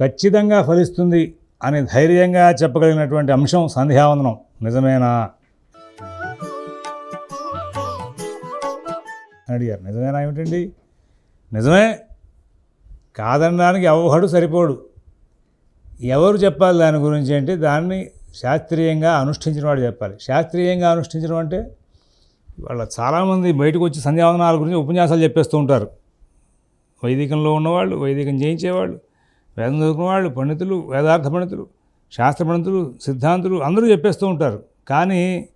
ఖచ్చితంగా ఫలిస్తుంది అని ధైర్యంగా చెప్పగలిగినటువంటి అంశం సంధ్యావందనం. నిజమేనా? అని అడిగారు. నిజమేనా ఏమిటండి? నిజమే. కాదనడానికి ఎవహడు సరిపోడు. ఎవరు చెప్పాలి దాని గురించి అంటే దాన్ని శాస్త్రీయంగా అనుష్ఠించిన వాడు చెప్పాలి. శాస్త్రీయంగా అనుష్ఠించడం అంటే వాళ్ళ చాలామంది బయటకు వచ్చి సంధ్యావందనాల గురించి ఉపన్యాసాలు చెప్పేస్తూ ఉంటారు. వైదికంలో ఉన్నవాళ్ళు వైదికం చేయించేవాళ్ళు వేదం చదువుకున్న వాళ్ళు పండితులు వేదార్థ పండితులు శాస్త్ర పండితులు సిద్ధాంతులు అందరూ చెప్పేస్తూ ఉంటారు. కానీ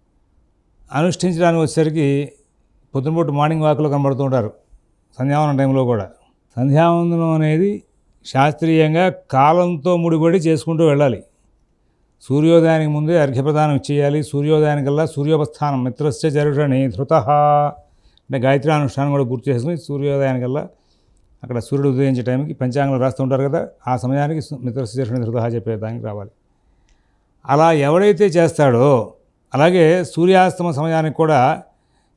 అనుష్ఠించడానికి వచ్చేసరికి పొద్దునపూట మార్నింగ్ వాక్లో కనబడుతూ ఉంటారు. సంధ్యావనం టైంలో కూడా. సంధ్యావందనం అనేది శాస్త్రీయంగా కాలంతో ముడిపడి చేసుకుంటూ వెళ్ళాలి. సూర్యోదయానికి ముందే అర్ఘ్యప్రదానం చేయాలి. సూర్యోదయానికల్లా సూర్యోపస్థానం మిత్రస్య జరుషణి ధృత అంటే గాయత్రి అనుష్ఠానం కూడా గుర్తు చేసుకుని సూర్యోదయానికల్లా అక్కడ సూర్యుడు ఉదయించే టైంకి పంచాంగంలో రాస్తూ ఉంటారు కదా ఆ సమయానికి మిత్ర సుదర్శన జరుషణి చెప్పేదానికి రావాలి. అలా ఎవడైతే చేస్తాడో అలాగే సూర్యాస్తమ సమయానికి కూడా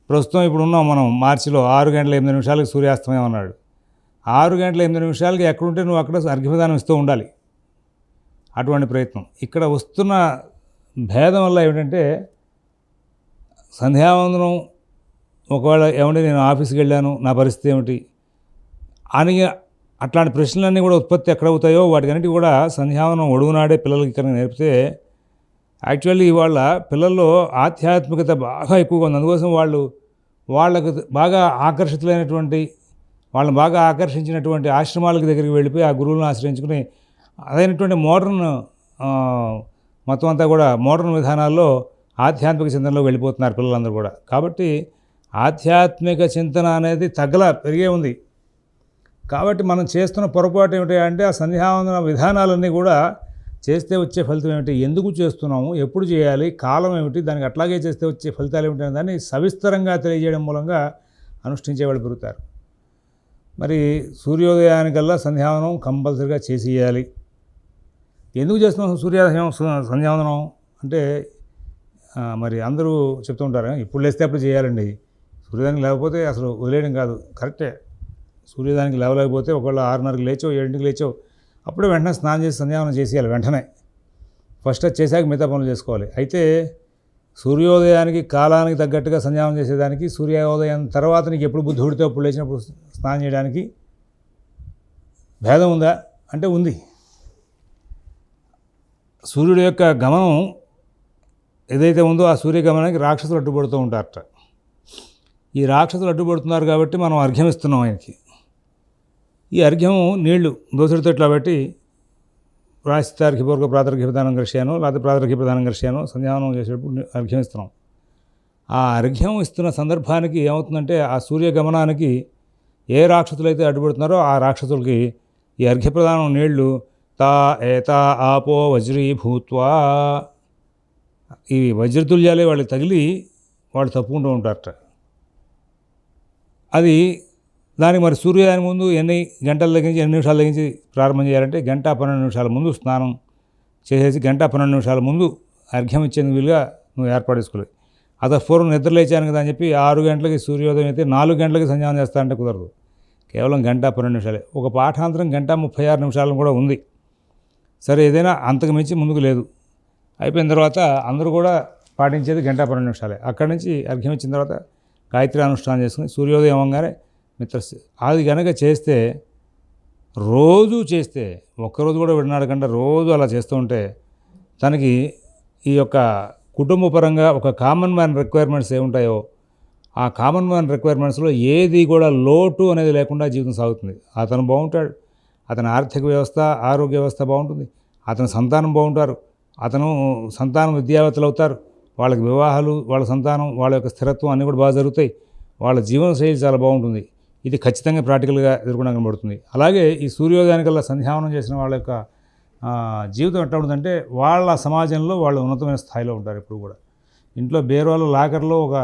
ప్రస్తుతం ఇప్పుడు ఉన్నాం మనం మార్చిలో ఆరు గంటల ఎనిమిది నిమిషాలకి సూర్యాస్తమయం అన్నాడు. ఆరు గంటల ఎనిమిది నిమిషాలకి ఎక్కడుంటే నువ్వు అక్కడ అర్ఘ్యప్రదానం ఇస్తూ ఉండాలి. అటువంటి ప్రయత్నం. ఇక్కడ వస్తున్న భేదం వల్ల ఏమిటంటే సంధ్యావందనం ఒకవేళ ఏమంటే నేను ఆఫీస్కి వెళ్ళాను నా పరిస్థితి ఏమిటి? అని అట్లాంటి ప్రశ్నలన్నీ కూడా ఉత్పత్తి ఎక్కడ అవుతాయో వాటికన్నిటి కూడా సంధ్యావనం ఒడుగునాడే పిల్లలకి కనుక నేర్పితే యాక్చువల్లీ ఇవాళ పిల్లల్లో ఆధ్యాత్మికత బాగా ఎక్కువగా ఉంది. అందుకోసం వాళ్ళు వాళ్ళకు బాగా ఆకర్షితులైనటువంటి వాళ్ళని బాగా ఆకర్షించినటువంటి ఆశ్రమాలకు దగ్గరికి వెళ్ళిపోయి ఆ గురువులను ఆశ్రయించుకుని అదైనటువంటి మోడర్న్ మొత్తం అంతా కూడా మోడర్న్ విధానాల్లో ఆధ్యాత్మిక చింతనలో వెళ్ళిపోతున్నారు పిల్లలందరూ కూడా. కాబట్టి ఆధ్యాత్మిక చింతన అనేది తగ్గల పెరిగే ఉంది. కాబట్టి మనం చేస్తున్న పొరపాటు ఏమిటి అంటే ఆ సంధ్యావందన విధానాలన్నీ కూడా చేస్తే వచ్చే ఫలితం ఏమిటి ఎందుకు చేస్తున్నాము ఎప్పుడు చేయాలి కాలం ఏమిటి దానికి అట్లాగే చేస్తే వచ్చే ఫలితాలు ఏమిటి అనే దాన్ని సవిస్తరంగా తెలియజేయడం మూలంగా అనుష్ఠించే వాళ్ళు పెరుగుతారు. మరి సూర్యోదయానికల్లా సంధ్యావనం కంపల్సరిగా చేసేయాలి. ఎందుకు చేస్తున్నాం సూర్యోదయం సంధ్యావనం అంటే మరి అందరూ చెప్తూ ఉంటారు ఇప్పుడు లేస్తే అప్పుడు చేయాలండి సూర్యోదయం లేకపోతే అసలు వదిలేయడం కాదు. కరెక్టే. సూర్యోదయానికి లేవలేకపోతే ఒకవేళ ఆరున్నరకి లేచో ఏడింటికి లేచో అప్పుడే వెంటనే స్నానం చేసి సంధ్యావనం చేసేయాలి వెంటనే. ఫస్ట్ అది చేశాక మిగతా పనులు చేసుకోవాలి. అయితే సూర్యోదయానికి కాలానికి తగ్గట్టుగా సంధ్యావనం చేసేదానికి సూర్యోదయం తర్వాత నీకు ఎప్పుడు బుద్ధి ఉడితే అప్పుడు లేచినప్పుడు స్నానం చేయడానికి భేదం ఉందా? అంటే ఉంది. సూర్యుడు యొక్క గమనం ఏదైతే ఉందో ఆ సూర్యగమనానికి రాక్షసులు అడ్డుపడుతూ ఉంటారట. ఈ రాక్షసులు అడ్డుపడుతున్నారు కాబట్టి మనం అర్ఘ్యం ఇస్తున్నాం ఆయనకి. ఈ అర్ఘ్యం నీళ్ళు దోసడితో ఇట్లా పెట్టి ప్రాయశ్చితార్ఘ్యపూర్వక ప్రాతర్ఘ్య ప్రధానం కృషియాను లేకపోతే ప్రాతర్ఘ్య ప్రధానం కృషియాను సంధ్యావనం చేసేటప్పుడు అర్ఘ్యం ఇస్తున్నాం. ఆ అర్ఘ్యం ఇస్తున్న సందర్భానికి ఏమవుతుందంటే ఆ సూర్యగమనానికి ఏ రాక్షసులైతే అడ్డుపడుతున్నారో ఆ రాక్షసులకి ఈ అర్ఘ్యప్రదానం నీళ్ళు తా ఏతా ఆపో వజ్రీభూత్వా. ఈ వజ్రతుల్యాలే వాళ్ళకి తగిలి వాళ్ళు తప్పుకుంటూ ఉంటారట. అది దానికి మరి సూర్యోదయానికి ముందు ఎన్ని గంటల దగ్గర నుంచి ఎన్ని నిమిషాల దగ్గర నుంచి ప్రారంభం చేయాలంటే గంట పన్నెండు నిమిషాల ముందు స్నానం చేసేసి గంట పన్నెండు నిమిషాల ముందు అర్ఘ్యం ఇచ్చేందుకు వీలుగా నువ్వు ఏర్పాటు చేసుకోవాలి. అదే పూర్వం నిద్రలేచాను కదా అని చెప్పి ఆరు గంటలకి సూర్యోదయం అయితే నాలుగు గంటలకి సంధ్యానం చేస్తానంటే కుదరదు. కేవలం గంట పన్నెండు నిమిషాలే. ఒక పాఠాంతరం గంట ముప్పై ఆరు నిమిషాలను కూడా ఉంది. సరే ఏదైనా అంతకు మించి ముందుకు లేదు. అయిపోయిన తర్వాత అందరూ కూడా పాటించేది గంట పన్నెండు నిమిషాలే. అక్కడి నుంచి అర్ఘ్యం ఇచ్చిన తర్వాత గాయత్రి అనుష్ఠానం చేసుకుని సూర్యోదయం అవ్వగానే మిత్ర అది కనుక చేస్తే రోజు చేస్తే ఒక్కరోజు కూడా విడనాడకుండా రోజు అలా చేస్తూ ఉంటే తనకి ఈ యొక్క కుటుంబ పరంగా ఒక కామన్ మ్యాన్ రిక్వైర్మెంట్స్ ఏముంటాయో ఆ కామన్ మ్యాన్ రిక్వైర్మెంట్స్లో ఏది కూడా లోటు అనేది లేకుండా జీవితం సాగుతుంది. అతను బాగుంటాడు అతని ఆర్థిక వ్యవస్థ ఆరోగ్య వ్యవస్థ బాగుంటుంది అతని సంతానం బాగుంటారు అతను సంతానం విద్యావేత్తలు అవుతారు వాళ్ళకి వివాహాలు వాళ్ళ సంతానం వాళ్ళ యొక్క స్థిరత్వం అన్నీ కూడా బాగా జరుగుతాయి వాళ్ళ జీవన శైలి చాలా బాగుంటుంది. ఇది ఖచ్చితంగా ప్రాక్టికల్గా ఎదుర్కొనడం కనబడుతుంది. అలాగే ఈ సూర్యోదయానికల్లా సంధ్యావనం చేసిన వాళ్ళ యొక్క జీవితం ఎట్లా ఉంటుందంటే వాళ్ళ సమాజంలో వాళ్ళు ఉన్నతమైన స్థాయిలో ఉంటారు ఎప్పుడు కూడా. ఇంట్లో బేరోల లాకర్లో ఒక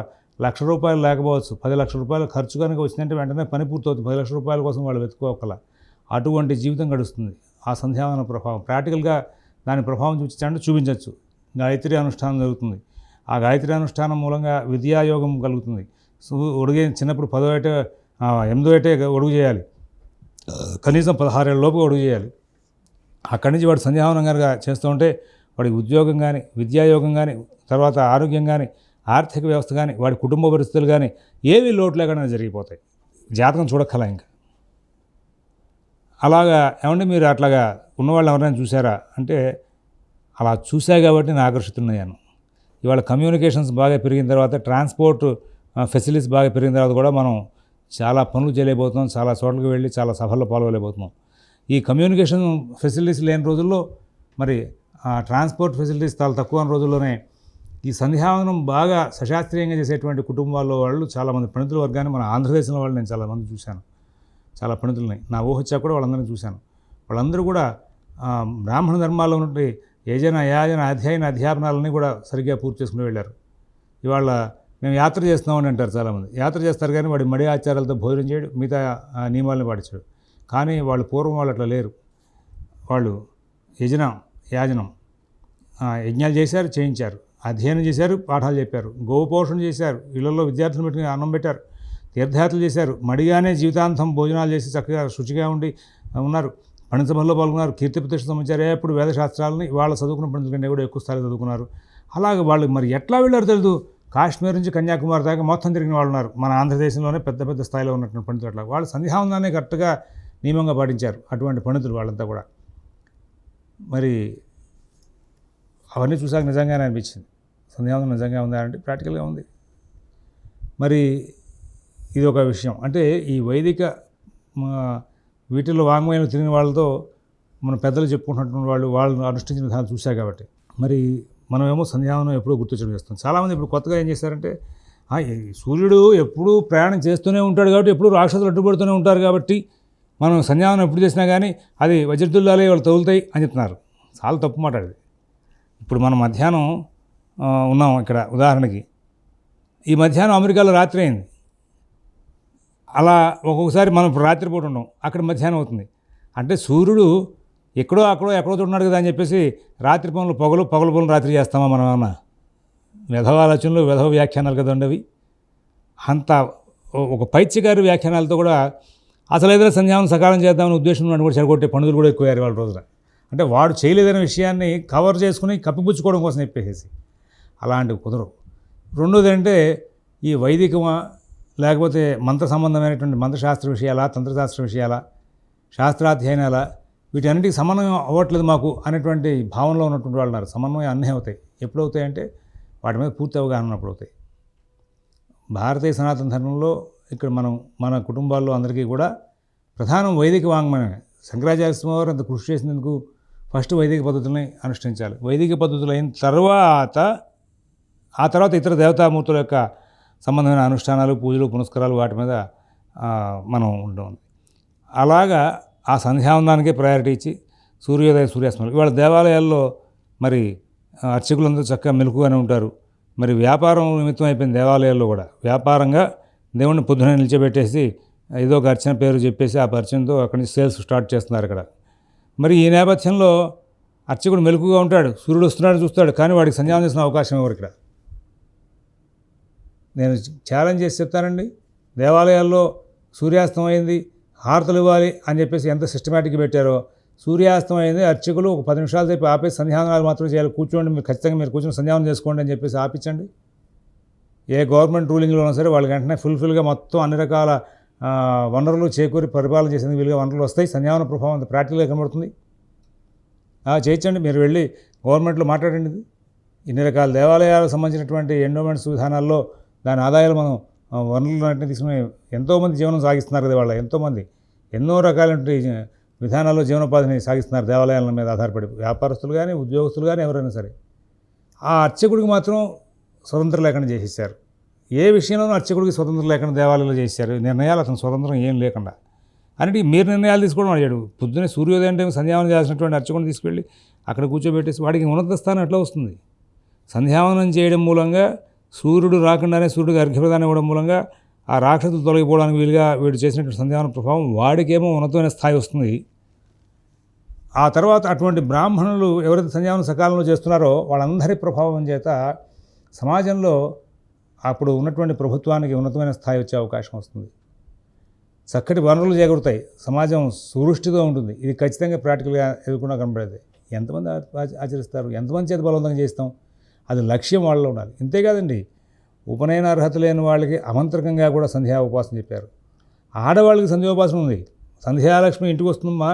లక్ష రూపాయలు లేకపోవచ్చు పది లక్షల రూపాయలు ఖర్చు కనుక వచ్చిందంటే వెంటనే పని పూర్తవుతుంది. పది లక్షల రూపాయల కోసం వాళ్ళు వెతుక్కోకల. అటువంటి జీవితం గడుస్తుంది ఆ సంధ్యావన ప్రభావం. ప్రాక్టికల్గా దాని ప్రభావం చూపించాలంటే చూపించవచ్చు. గాయత్రి అనుష్ఠానం జరుగుతుంది. ఆ గాయత్రి అనుష్ఠానం మూలంగా విద్యాయోగం కలుగుతుంది. సో ఒడిగే చిన్నప్పుడు పదో ఏట ఎనిమిదో ఏటే ఒడుగు చేయాలి. కనీసం పదహారేళ్ళ లోపు ఒడుగు చేయాలి. అక్కడి నుంచి వాడు సంధ్యావనం కనుక చేస్తూ ఉంటే వాడికి ఉద్యోగం కానీ విద్యాయోగం కానీ తర్వాత ఆరోగ్యం కానీ ఆర్థిక వ్యవస్థ కానీ వాడి కుటుంబ పరిస్థితులు కానీ ఏవి లోటు లేకుండా జరిగిపోతాయి. జాతకం చూడక్కల ఇంకా. అలాగా ఏమంటే మీరు అట్లాగా ఉన్నవాళ్ళు ఎవరైనా చూసారా అంటే అలా చూసా కాబట్టి నేను ఆకర్షితున్నాను ఇవాళ కమ్యూనికేషన్స్ బాగా పెరిగిన తర్వాత ట్రాన్స్పోర్ట్ ఫెసిలిటీస్ బాగా పెరిగిన తర్వాత కూడా మనం చాలా పనులు చేయలేకపోతున్నాం చాలా చోట్లకి వెళ్ళి చాలా సభల్లో పాల్గొలేకపోతున్నాం ఈ కమ్యూనికేషన్ ఫెసిలిటీస్ లేని రోజుల్లో మరి ట్రాన్స్పోర్ట్ ఫెసిలిటీస్ చాలా తక్కువ రోజుల్లోనే ఈ సంధ్యావనం బాగా సశాస్త్రీయంగా చేసేటువంటి కుటుంబాల్లో వాళ్ళు చాలామంది పండితుల వర్గాన్ని మన ఆంధ్రదేశంలో వాళ్ళు నేను చాలామంది చూశాను. చాలా పండితులని. నా ఊహ కూడా వాళ్ళందరినీ చూశాను. వాళ్ళందరూ కూడా బ్రాహ్మణ ధర్మాల్లో ఉన్నటువంటి యజన యాజన అధ్యయన అధ్యాపనాలన్నీ కూడా సరిగ్గా పూర్తి చేసుకుని వెళ్ళారు. ఇవాళ మేము యాత్ర చేస్తున్నామని అంటారు చాలామంది. యాత్ర చేస్తారు కానీ వాడి మడి ఆచారాలతో భోజనం చేయడు మిగతా నియమాలను పాటించాడు. కానీ వాళ్ళు పూర్వం వాళ్ళు అట్లా లేరు. వాళ్ళు యజనం యాజనం యజ్ఞాలు చేశారు చేయించారు. అధ్యయనం చేశారు పాఠాలు చెప్పారు. గోపోషణ చేశారు. ఇళ్ళలో విద్యార్థులు పెట్టుకుని అన్నం పెట్టారు. తీర్థయాత్రలు చేశారు. మడిగానే జీవితాంతం భోజనాలు చేసి చక్కగా శుచిగా ఉండి ఉన్నారు. పండిత సభల్లో పాల్గొన్నారు. కీర్తి ప్రతిష్ట సంబంధించారు. ఎప్పుడు వేదశాస్త్రాలని వాళ్ళు చదువుకున్న పండితుల కంటే కూడా ఎక్కువ స్థాయిలో చదువుకున్నారు. అలాగే వాళ్ళు మరి ఎట్లా వెళ్ళారు తెలియదు కాశ్మీర్ నుంచి కన్యాకుమారి దాకా మొత్తం తిరిగిన వాళ్ళు ఉన్నారు. మన ఆంధ్రదేశంలోనే పెద్ద పెద్ద స్థాయిలో ఉన్నటువంటి పండితులు అట్లా. వాళ్ళు సంధ్యావందాన్ని కరెక్ట్గా నియమంగా పాటించారు అటువంటి పండితులు వాళ్ళంతా కూడా. మరి అవన్నీ చూసాక నిజంగానే అనిపించింది. సంధ్యావందనం నిజంగా ఉందా అంటే ప్రాక్టికల్గా ఉంది. మరి ఇది ఒక విషయం. అంటే ఈ వైదిక మా, వీటిల్లో వాంగ్మయం తిరిగిన వాళ్ళతో మన పెద్దలు చెప్పుకుంటున్నటువంటి వాళ్ళు వాళ్ళు అనుష్ఠించిన విధానం చూసా కాబట్టి. మరి మనమేమో సంధ్యావనం ఎప్పుడూ గుర్తించడం చేస్తాం చాలామంది ఇప్పుడు కొత్తగా ఏం చేశారంటే సూర్యుడు ఎప్పుడూ ప్రయాణం చేస్తూనే ఉంటాడు కాబట్టి ఎప్పుడూ రాక్షసులు అడ్డుపడుతూనే ఉంటారు కాబట్టి మనం సంధ్యావనం ఎప్పుడు చేసినా కానీ అది వజ్రతుల్లాలే వాళ్ళు తగులుతాయి అని చెప్తున్నారు. చాలా తప్పు మాట అది. ఇప్పుడు మనం మధ్యాహ్నం ఉన్నాం ఇక్కడ ఉదాహరణకి. ఈ మధ్యాహ్నం అమెరికాలో రాత్రి అయింది. అలా ఒక్కొక్కసారి మనం ఇప్పుడు రాత్రిపూట ఉన్నాం. అక్కడ మధ్యాహ్నం అవుతుంది. అంటే సూర్యుడు ఎక్కడో అక్కడో ఎక్కడో ఉన్నాడు కదా అని చెప్పేసి రాత్రి పనులు పొగలు పొగలు పనులు రాత్రి చేస్తామా మనం ఏమన్నా? విధవ ఆలోచనలు విధవ వ్యాఖ్యానాలు కదా ఉండవి. అంత ఒక పైత్యకారి వ్యాఖ్యానాలతో కూడా అసలు ఏదైనా సంధ్యావనం సకాలం చేద్దామని ఉద్దేశం ఉన్నాడు కూడా చెడగొట్టే పండుగలు కూడా ఎక్కువయ్యారు వాళ్ళ రోజున. అంటే వాడు చేయలేదనే విషయాన్ని కవర్ చేసుకుని కప్పిపుచ్చుకోవడం కోసం చెప్పేసి అలాంటివి కుదరవు. రెండోది అంటే ఈ వైదికమా లేకపోతే మంత్ర సంబంధమైనటువంటి మంత్రశాస్త్ర విషయాల తంత్రశాస్త్ర విషయాల శాస్త్రాధ్యయనాల వీటన్నిటికి సమన్వయం అవ్వట్లేదు మాకు అనేటువంటి భావనలో ఉన్నటువంటి వాళ్ళు ఉన్నారు. సమన్వయం అన్నీ అవుతాయి. ఎప్పుడు అవుతాయంటే వాటి మీద పూర్తి అవగాహన ఉన్నప్పుడు అవుతాయి. భారతీయ సనాతన ధర్మంలో ఇక్కడ మనం మన కుటుంబాల్లో అందరికీ కూడా ప్రధానం వైదిక వాంగ్మయమే. శంకరాచార్య వారు అంత కృషి చేసినందుకు ఫస్ట్ వైదిక పద్ధతుల్ని అనుష్ఠించాలి. వైదిక పద్ధతులు అయిన తర్వాత ఆ తర్వాత ఇతర దేవతామూర్తుల యొక్క సంబంధమైన అనుష్ఠానాలు పూజలు పునస్కారాలు వాటి మీద మనం ఉంటాం అలాగా ఆ సంధ్యావందానికే ప్రయారిటీ ఇచ్చి సూర్యోదయ సూర్యాస్తమయం ఇవాళ దేవాలయాల్లో మరి అర్చకులందరూ చక్కగా మెలకుగానే ఉంటారు. మరి వ్యాపారం నిమిత్తం అయిపోయింది దేవాలయాల్లో కూడా. వ్యాపారంగా దేవుణ్ణి పొద్దున నిలిచిపెట్టేసి ఏదో ఒక అర్చన పేరు చెప్పేసి ఆ పరిచయంతో అక్కడి నుంచి సేల్స్ స్టార్ట్ చేస్తున్నారు ఇక్కడ మరి ఈ నేపథ్యంలో అర్చకుడు మెలకుగా ఉంటాడు. సూర్యుడు వస్తున్నాడు చూస్తాడు. కానీ వాడికి సంధ్యావం చేసిన అవకాశం ఎవరు ఇక్కడ? నేను ఛాలెంజ్ చేసి చెప్తానండి. దేవాలయాల్లో సూర్యాస్తం అయింది. హారతలు ఇవ్వాలి అని చెప్పేసి ఎంత సిస్టమేటిక్గా పెట్టారో. సూర్యాస్తం అయింది అర్చకులు ఒక పది నిమిషాలు చెప్పి ఆపేసి సంధ్యావనాలు మాత్రం చేయాలి. కూర్చోండి మీరు ఖచ్చితంగా మీరు కూర్చొని సంధ్యావనం చేసుకోండి అని చెప్పేసి ఆపించండి. ఏ గవర్నమెంట్ రూలింగ్లో ఉన్నా సరే వాళ్ళకి వెంటనే ఫుల్ఫిల్గా మొత్తం అన్ని రకాల వనరులు చేకూరి పరిపాలన చేసేందుకు వీలుగా వనరులు వస్తాయి. సంధ్యావన ప్రభావం అంత ప్రాక్టికల్గా కనబడుతుంది. చేయించండి మీరు వెళ్ళి గవర్నమెంట్లో మాట్లాడండి ఇది. ఇన్ని రకాల దేవాలయాలకు సంబంధించినటువంటి ఎండోమెంట్స్ విధానాల్లో దాని ఆదాయాలు మనం వనరులు వనరులన్నింటినీ తీసుకుని ఎంతోమంది జీవనం సాగిస్తున్నారు కదా వాళ్ళ ఎంతోమంది. ఎన్నో రకాలైనటువంటి విధానాల్లో జీవనోపాధిని సాగిస్తున్నారు దేవాలయాల మీద ఆధారపడి. వ్యాపారస్తులు కానీ ఉద్యోగస్తులు కానీ ఎవరైనా సరే. ఆ అర్చకుడికి మాత్రం స్వతంత్రం లేకుండా చేసేసారు ఏ విషయంలోనూ అర్చకుడికి స్వతంత్రం లేకుండా దేవాలయాలు చేశారు నిర్ణయాలు అతను స్వతంత్రం ఏం లేకుండా. అన్నిటికీ మీరు నిర్ణయాలు తీసుకోవడం అడిగాడు. పొద్దున్నే సూర్యోదయం టైం సంధ్యావనం చేసినటువంటి అర్చకుడిని తీసుకెళ్ళి అక్కడ కూర్చోబెట్టేసి వాడికి ఉన్నత స్థానం ఎట్లా వస్తుంది? సంధ్యావనం చేయడం మూలంగా సూర్యుడు రాకుండానే సూర్యుడికి అర్ఘ్యప్రదానం ఇవ్వడం మూలంగా ఆ రాక్షసులు తొలగిపోవడానికి వీలుగా వీడు చేసినటువంటి సంధ్యావన ప్రభావం వాడికేమో ఉన్నతమైన స్థాయి వస్తుంది. ఆ తర్వాత అటువంటి బ్రాహ్మణులు ఎవరైతే సంధ్యావనం సకాలంలో చేస్తున్నారో వాళ్ళందరి ప్రభావం చేత సమాజంలో అప్పుడు ఉన్నటువంటి ప్రభుత్వానికి ఉన్నతమైన స్థాయి వచ్చే అవకాశం వస్తుంది. చక్కటి వనరులు చేకూరుతాయి. సమాజం సురుష్టితో ఉంటుంది. ఇది ఖచ్చితంగా ప్రాక్టికల్గా ఎదుర్కొన్నా కనబడేది. ఎంతమంది ఆచరిస్తారు? ఎంతమంది చేత బలవంతంగా చేస్తాం అది లక్ష్యం వాళ్ళలో ఉండాలి. ఇంతేకాదండి ఉపనయన అర్హత లేని వాళ్ళకి అమంత్రకంగా కూడా సంధ్యా ఉపాసన చెప్పారు. ఆడవాళ్ళకి సంధ్యోపాసన ఉంది. సంధ్యాలక్ష్మి ఇంటికి వస్తుందమ్మా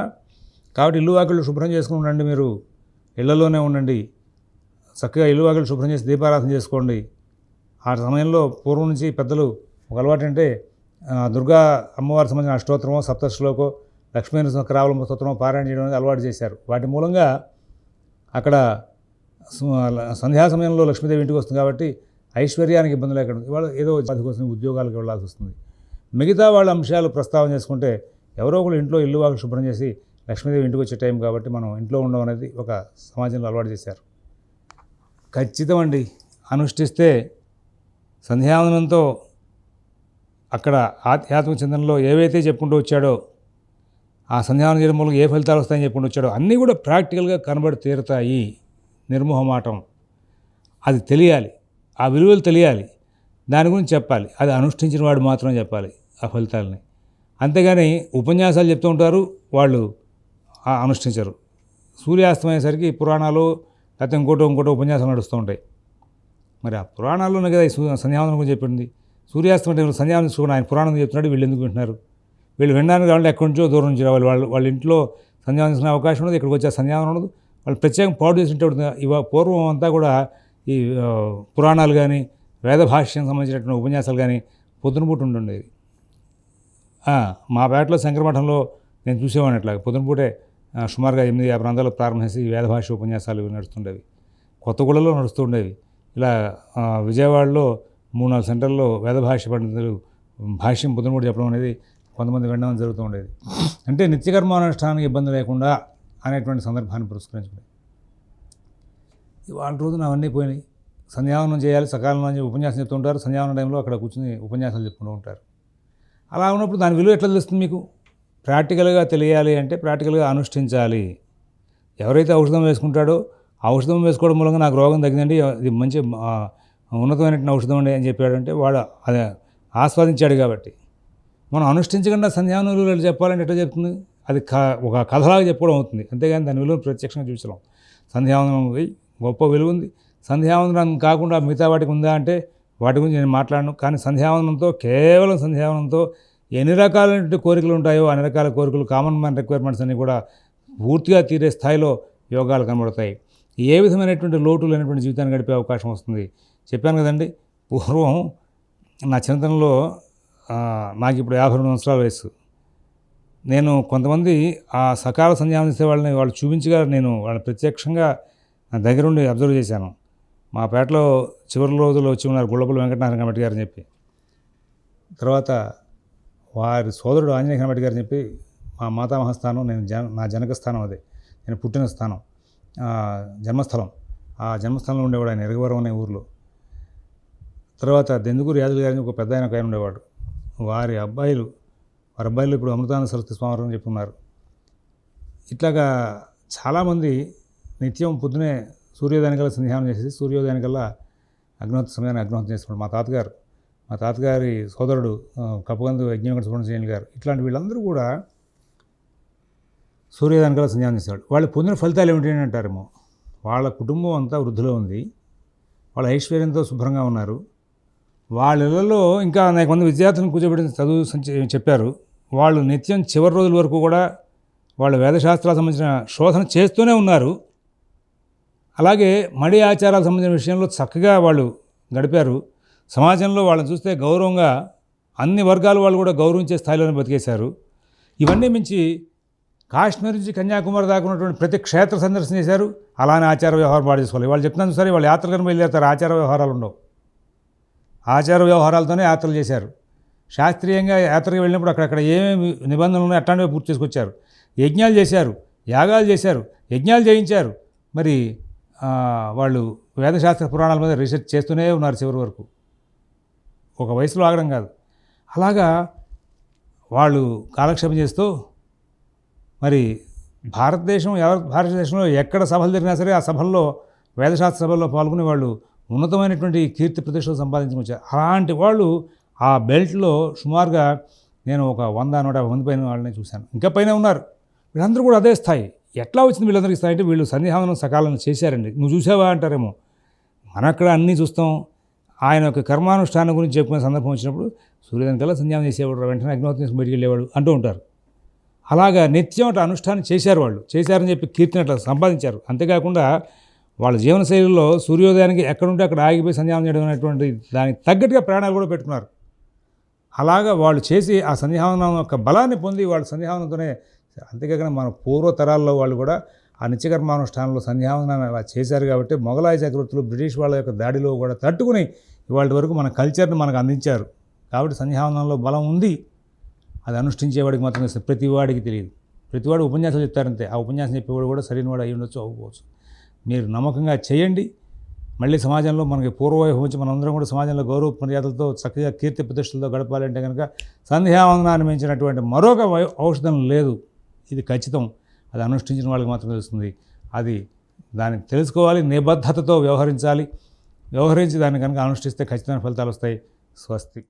కాబట్టి ఇల్లు వాకిళ్ళు శుభ్రం చేసుకుని ఉండండి మీరు. ఇళ్ళలోనే ఉండండి. చక్కగా ఇల్లు వాకిళ్ళు శుభ్రం చేసి దీపారాధన చేసుకోండి. ఆ సమయంలో పూర్వం నుంచి పెద్దలు ఒక అలవాటు అంటే దుర్గా అమ్మవారికి సంబంధించిన అష్టోత్తరమో సప్తశ్లోకో లక్ష్మీ నరసింహరావళం స్తోత్రమో పారాయణ చేయడం అనేది అలవాటు చేశారు. వాటి మూలంగా అక్కడ సంధ్యా సమయంలో లక్ష్మీదేవి ఇంటికి వస్తుంది కాబట్టి ఐశ్వర్యానికి ఇబ్బంది లేకుండా ఇవాళ ఏదో పది కోసం ఉద్యోగాలకు వెళ్ళాల్సి వస్తుంది. మిగతా వాళ్ళ అంశాలు ప్రస్తావన చేసుకుంటే ఎవరో ఒకరు ఇంట్లో ఇల్లు వాకి శుభ్రం చేసి లక్ష్మీదేవి ఇంటికి వచ్చే టైం కాబట్టి మనం ఇంట్లో ఉండడం అనేది ఒక సమాజంలో అలవాటు చేశారు. ఖచ్చితం అండి. అనుష్ఠిస్తే సంధ్యావందనంతో అక్కడ ఆధ్యాత్మ చింతనలో ఏవైతే చెప్పుకుంటూ వచ్చాడో ఆ సంధ్యావనం చేయడం మూలంగా ఏ ఫలితాలు వస్తాయని చెప్పుకుంటూ వచ్చాడో అన్నీ కూడా ప్రాక్టికల్గా కనబడి తీరుతాయి. నిర్మోహమాటం. అది తెలియాలి. ఆ విలువలు తెలియాలి. దాని గురించి చెప్పాలి. అది అనుష్ఠించిన వాడు మాత్రమే చెప్పాలి ఆ ఫలితాలని. అంతేగాని ఉపన్యాసాలు చెప్తూ ఉంటారు. వాళ్ళు అనుష్ఠించరు. సూర్యాస్తమయ్యేసరికి పురాణాలు లేకపోతే ఇంకోటో ఇంకోటో ఉపన్యాసాలు నడుస్తూ ఉంటాయి. మరి ఆ పురాణాల్లోనే కదా ఈ సూ- గురించి చెప్పింది. సూర్యాస్తమయం అంటే సంధ్యావందనం చూడండి ఆయన పురాణం చెప్తున్నాడు. వీళ్ళు ఎందుకు వింటున్నారు? వీళ్ళు వినడానికి కావాలంటే ఎక్కడి నుంచో దూరం నుంచి రావాలి. వాళ్ళు వాళ్ళ ఇంట్లో సంధ్యావందనం అవకాశం ఉండదు. ఇక్కడికి వచ్చే సంధ్యావందనం ఉండదు. వాళ్ళు ప్రత్యేకంగా పాడు చేసి ఉంటే ఇవ పూర్వం అంతా కూడా ఈ పురాణాలు కానీ వేద భాష్యం సంబంధించినటువంటి ఉపన్యాసాలు కానీ పొద్దునపూట ఉండేది మా పేటలో శంకరమఠంలో నేను చూసేవాడిని అట్లా పొద్దునపూటే సుమారుగా ఎనిమిది ఆ ప్రాంతాల్లో ప్రారంభించి వేద భాష ఉపన్యాసాలు నడుస్తుండేవి. కొత్తగూడలో నడుస్తూ ఉండేవి ఇలా విజయవాడలో మూడు నాలుగు సెంటర్లో వేద భాష పండితులు భాష్యం పొద్దునపూట చెప్పడం అనేది కొంతమంది వినడం జరుగుతూ ఉండేది. అంటే నిత్యకర్మానుష్ఠానానికి ఇబ్బంది లేకుండా అనేటువంటి సందర్భాన్ని పురస్కరించుకుని ఇవాళ రోజున అవన్నీ పోయినాయి. సంధ్యావనం చేయాలి సకాలంలో ఉపన్యాసం చెప్తుంటారు సంధ్యావనం టైంలో అక్కడ కూర్చుని ఉపన్యాసాలు చెప్పుకుంటూ ఉంటారు. అలా ఉన్నప్పుడు దాని విలువ ఎట్లా తెలుస్తుంది మీకు? ప్రాక్టికల్గా తెలియాలి అంటే ప్రాక్టికల్గా అనుష్ఠించాలి. ఎవరైతే ఔషధం వేసుకుంటాడో ఆ ఔషధం వేసుకోవడం మూలంగా నాకు రోగం తగ్గిందండి. ఇది మంచి ఉన్నతమైనటువంటి ఔషధం అండి అని చెప్పాడంటే వాడు అదే ఆస్వాదించాడు కాబట్టి. మనం అనుష్ఠించకుండా సంధ్యావనం విలువలు చెప్పాలంటే ఎట్లా చెప్తుంది? అది క ఒక కథలాగా చెప్పుకోవడం అవుతుంది. అంతేగాని దాని విలువను ప్రత్యక్షంగా చూసలేం సంధ్యావందనం ఉంది. గొప్ప విలువ ఉంది. సంధ్యావందనం కాకుండా మిగతా వాటికి ఉందా అంటే వాటి గురించి నేను మాట్లాడను. కానీ సంధ్యావందనంతో కేవలం సంధ్యావందనంతో ఎన్ని రకాలైనటువంటి కోరికలు ఉంటాయో అన్ని రకాల కోరికలు కామన్ మ్యాన్ రిక్వైర్మెంట్స్ అన్నీ కూడా పూర్తిగా తీరే స్థాయిలో యోగాలు కనబడతాయి. ఏ విధమైనటువంటి లోటు లేనటువంటి జీవితాన్ని గడిపే అవకాశం వస్తుంది? చెప్పాను కదండి పూర్వం నా చిన్నతనంలో నాకు ఇప్పుడు యాభై రెండు సంవత్సరాల వయసు నేను కొంతమంది ఆ సకాల సంధ్యానం చేసే వాళ్ళని వాళ్ళు చూపించగా నేను వాళ్ళని ప్రత్యక్షంగా నా దగ్గరుండి అబ్జర్వ్ చేశాను. మా పేటలో చివరి రోజుల్లో వచ్చి ఉన్నారు గుళ్ళపల్లి వెంకటనారాయణ కమిటీ గారని చెప్పి. తర్వాత వారి సోదరుడు ఆంజనేయ కమిటీ గారని చెప్పి మా మాతామహ స్థానం నేను జన నా జనక స్థానం అది. నేను పుట్టిన స్థానం జన్మస్థలం. ఆ జన్మస్థలంలో ఉండేవాడు ఆయన ఎరగవరం అనే ఊర్లో. తర్వాత దెందుకూరు యాదవ్ గారిని ఒక పెద్ద ఆయన ఒక ఆయన ఉండేవాడు. వారి అబ్బాయిలు వారి అబ్బాయిలు ఇప్పుడు అమృతాన సరస్వతి స్వామి అని చెప్పున్నారు. ఇట్లాగా చాలామంది నిత్యం పొద్దునే సూర్యోదయానికల్లా సంధ్యానం చేసేసి సూర్యోదయానికల్లా అగ్నిహోత్ర సమయాన్ని అగ్నిహోత్రం చేసుకున్నాడు మా తాతగారు మా తాతగారి సోదరుడు ఆ, కప్పగందు యజ్ఞవెంకట సుబ్రహ్మణ్యం గారు ఇట్లాంటి వీళ్ళందరూ కూడా సూర్యోదయానికల్లా సంధ్యానం చేసేవాడు వాళ్ళు పొందిన ఫలితాలు ఏమిటి అని అంటారేమో. వాళ్ళ కుటుంబం అంతా వృద్ధిలో ఉంది. వాళ్ళ ఐశ్వర్యంతో శుభ్రంగా ఉన్నారు. వాళ్ళ ఇళ్ళలో ఇంకా అనేక మంది విద్యార్థులను కూర్చోబెట్టి చదువు చెప్పారు. వాళ్ళు నిత్యం చివరి రోజుల వరకు కూడా వాళ్ళ వేదశాస్త్రాలకు సంబంధించిన శోధన చేస్తూనే ఉన్నారు. అలాగే మడి ఆచారాలకు సంబంధించిన విషయంలో చక్కగా వాళ్ళు గడిపారు సమాజంలో వాళ్ళని చూస్తే గౌరవంగా అన్ని వర్గాలు వాళ్ళు కూడా గౌరవించే స్థాయిలోనే బతికేశారు. ఇవన్నీ మించి కాశ్మీర్ నుంచి కన్యాకుమారి దాకా ఉన్నటువంటి ప్రతి క్షేత్ర సందర్శన చేశారు. అలానే ఆచార వ్యవహారం బాగా చేసుకోవాలి. వాళ్ళు చెప్తున్నాను సరే వాళ్ళు యాత్రలను బయలుదేరుతారు ఆచార వ్యవహారాలు ఉండవు. ఆచార వ్యవహారాలతోనే యాత్రలు చేశారు. శాస్త్రీయంగా యాత్రకు వెళ్ళినప్పుడు అక్కడక్కడ ఏమేమి నిబంధనలు ఉన్నాయో అట్లాంటివి పూర్తి చేసుకొచ్చారు. యజ్ఞాలు చేశారు యాగాలు చేశారు యజ్ఞాలు చేయించారు. మరి వాళ్ళు వేదశాస్త్ర పురాణాల మీద రీసెర్చ్ చేస్తూనే ఉన్నారు చివరి వరకు. ఒక వయసులో ఆగడం కాదు. అలాగా వాళ్ళు కాలక్షేపం చేస్తూ మరి భారతదేశం ఎవరి భారతదేశంలో ఎక్కడ సభలు జరిగినా సరే ఆ సభల్లో వేదశాస్త్ర సభల్లో పాల్గొనే వాళ్ళు ఉన్నతమైనటువంటి కీర్తి ప్రతిష్టలు సంపాదించుకొచ్చారు. అలాంటి వాళ్ళు ఆ బెల్ట్లో సుమారుగా నేను ఒక వంద నూట యాభై మంది పైన వాళ్ళని చూశాను. ఇంకా పైన ఉన్నారు. వీళ్ళందరూ కూడా అదే స్థాయి. ఎట్లా వచ్చింది వీళ్ళందరికీ స్థాయి అంటే వీళ్ళు సన్నిహానం సకాలంలో చేశారండి. నువ్వు చూసావా అంటారేమో. మన అక్కడ అన్నీ చూస్తాం. ఆయన యొక్క కర్మానుష్ఠానం గురించి చెప్పుకునే సందర్భం వచ్చినప్పుడు సూర్యోదయం కల్లా సంధ్యావం చేసేవాడు వెంటనే అగ్నిహోత్రం చేసి బయటికి వెళ్ళేవాడు అంటూ ఉంటారు. అలాగా నిత్యం అటు అనుష్ఠానం చేశారు వాళ్ళు. చేశారని చెప్పి కీర్తిని అట్లా సంపాదించారు. అంతేకాకుండా వాళ్ళ జీవనశైలిలో సూర్యోదయానికి ఎక్కడుంటే అక్కడ ఆగిపోయి సంధ్యావం చేయడం అనేటువంటి దానికి తగ్గట్టుగా ప్రాణాలు కూడా పెట్టుకున్నారు. అలాగా వాళ్ళు చేసి ఆ సంధ్యావనం యొక్క బలాన్ని పొంది వాళ్ళు సంధ్యావనంతోనే అంతేకాకుండా మన పూర్వతరాల్లో వాళ్ళు కూడా ఆ నిత్యకర్మానుష్ఠానంలో సంధ్యావనాన్ని అలా చేశారు కాబట్టి మొఘలాయ చక్రవర్తులు బ్రిటిష్ వాళ్ళ యొక్క దాడిలో కూడా తట్టుకుని ఇవాళ వరకు మన కల్చర్ని మనకు అందించారు. కాబట్టి సంధ్యావనంలో బలం ఉంది. అది అనుష్ఠించేవాడికి మాత్రమే ప్రతి వాడికి తెలియదు. ప్రతివాడు ఉపన్యాసాలు చెప్తారంతే. ఆ ఉపన్యాసం చెప్పేవాడు కూడా సరైన వాడు అయి ఉండొచ్చు అవ్వకపోవచ్చు. మీరు నమ్మకంగా చేయండి. మళ్ళీ సమాజంలో మనకి పూర్వవైభవం వచ్చి మనందరం కూడా సమాజంలో గౌరవ మర్యాదలతో చక్కగా కీర్తి ప్రతిష్టలతో గడపాలంటే కనుక సంధ్యావందనాన్ని మించినటువంటి మరొక వై- ఔషధం లేదు. ఇది ఖచ్చితం. అది అనుష్ఠించిన వాళ్ళకి మాత్రం తెలుస్తుంది. అది దాన్ని తెలుసుకోవాలి నిబద్ధతతో వ్యవహరించాలి. వ్యవహరించి దాన్ని కనుక అనుష్ఠిస్తే ఖచ్చితమైన ఫలితాలు వస్తాయి. స్వస్తి.